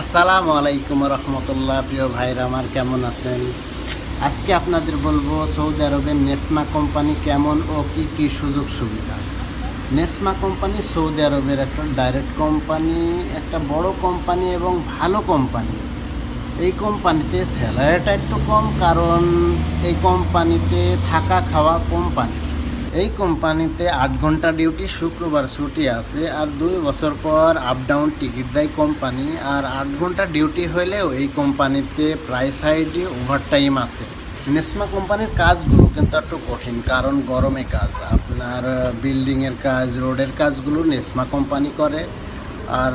আসসালামু আলাইকুম রহমতুল্লাহ, প্রিয় ভাইরা আমার কেমন আছেন? আজকে আপনাদের বলব সৌদি আরবের নেসমা কোম্পানি কেমন ও কি কি সুযোগ সুবিধা। নেসমা কোম্পানি সৌদি আরবের একটা ডাইরেক্ট কোম্পানি, একটা বড় কোম্পানি এবং ভালো কোম্পানি। এই কোম্পানিতে স্যালারিটা একটু কম, কারণ এই কোম্পানিতে থাকা খাওয়া কোম্পানি। এই কোম্পানিতে আট ঘণ্টা ডিউটি, শুক্রবার ছুটি আছে আর দুই বছর পর আপ ডাউন টিকিট দেয় কোম্পানি। আর আট ঘণ্টা ডিউটি হলেও এই কোম্পানিতে প্রায় সাইডে ওভারটাইম আছে। নেসমা কোম্পানির কাজগুলো কিন্তু একটু কঠিন, কারণ গরমে কাজ। আপনার বিল্ডিংয়ের কাজ রোডের কাজগুলো নেসমা কোম্পানি করে। আর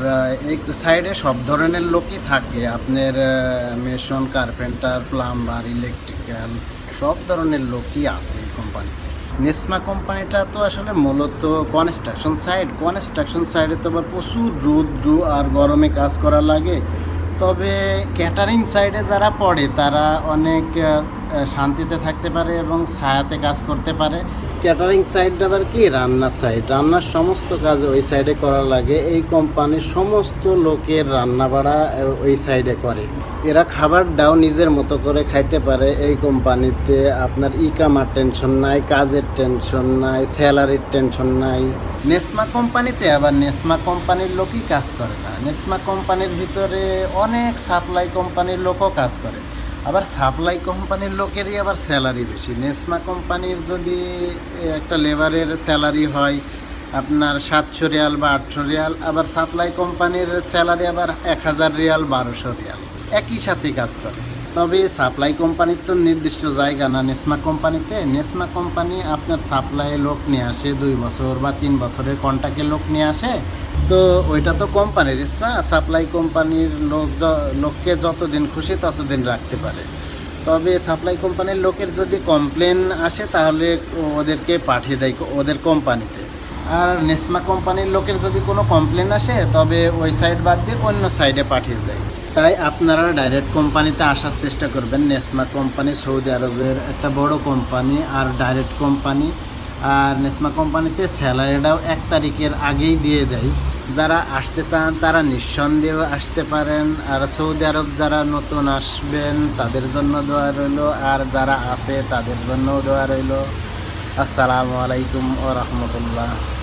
এই সাইডে সব ধরনের লোকই থাকে। আপনার মেশন কার্পেন্টার প্লাম্বার ইলেকট্রিক্যাল সব ধরনের লোকই আছে এই কোম্পানিতে নেসমা কোম্পানিটা তো আসলে মূলত কনস্ট্রাকশন সাইড কনস্ট্রাকশন সাইডে তো আবার প্রচুর রৌদ্র আর গরমে কাজ করা লাগে। তবে ক্যাটারিং সাইডে যারা পড়ে, তারা অনেক শান্তিতে থাকতে পারে এবং ছায়াতে কাজ করতে পারে। ক্যাটারিং সাইড আবার কি? রান্নার সাইড রান্নার সমস্ত কাজ ওই সাইডে করা লাগে। এই কোম্পানির সমস্ত লোকের রান্না বাড়া ওই সাইডে করে। এরা খাবারটাও নিজের মতো করে খাইতে পারে। এই কোম্পানিতে আপনার ইকামার টেনশন নাই কাজের টেনশন নাই স্যালারির টেনশন নাই। নেসমা কোম্পানিতে আবার নেসমা কোম্পানির লোকই কাজ করে না। নেসমা কোম্পানির ভিতরে অনেক সাপ্লাই কোম্পানির লোকও কাজ করে। আবার সাপ্লাই কোম্পানির লোকেরই আবার স্যালারি বেশি। নেসমা কোম্পানির যদি একটা লেবারের স্যালারি হয়, আপনার সাতশো রিয়াল বা আটশো রিয়াল, আবার সাপ্লাই কোম্পানির স্যালারি আবার এক হাজার রিয়াল, বারোশো রিয়াল। একই সাথে কাজ করে। তবে সাপ্লাই কোম্পানির তো নির্দিষ্ট জায়গা না। নেসমা কোম্পানিতে নেসমা কোম্পানি আপনার সাপ্লাই লোক নিয়ে আসে, দুই বছর বা তিন বছরের কন্ট্যাক্টের লোক নিয়ে আসে তো ওইটা তো কোম্পানির ইচ্ছা সাপ্লাই কোম্পানির লোক লোককে যতদিন খুশি ততদিন রাখতে পারে। তবে সাপ্লাই কোম্পানির লোকের যদি কমপ্লেন আসে তাহলে ওদেরকে পাঠিয়ে দেয় ওদের কোম্পানিতে। আর নেসমা কোম্পানির লোকের যদি কোনো কমপ্লেন আসে তবে ওই সাইড বাদ দিয়ে অন্য সাইডে পাঠিয়ে দেয়। তাই আপনারা ডাইরেক্ট কোম্পানিতে আসার চেষ্টা করবেন। নেসমা কোম্পানি সৌদি আরবের একটা বড় কোম্পানি আর ডাইরেক্ট কোম্পানি। আর নেসমা কোম্পানিতে স্যালারিটাও এক তারিখের আগেই দিয়ে দেয়। যারা আসতে চান, তারা নিঃসন্দেহে আসতে পারেন। আর সৌদি আরব যারা নতুন আসবেন, তাদের জন্য দোয়া রইল। আর যারা আছে, তাদের জন্যও দোয়া রইল। আসসালামু আলাইকুম ও রহমতুল্লাহ।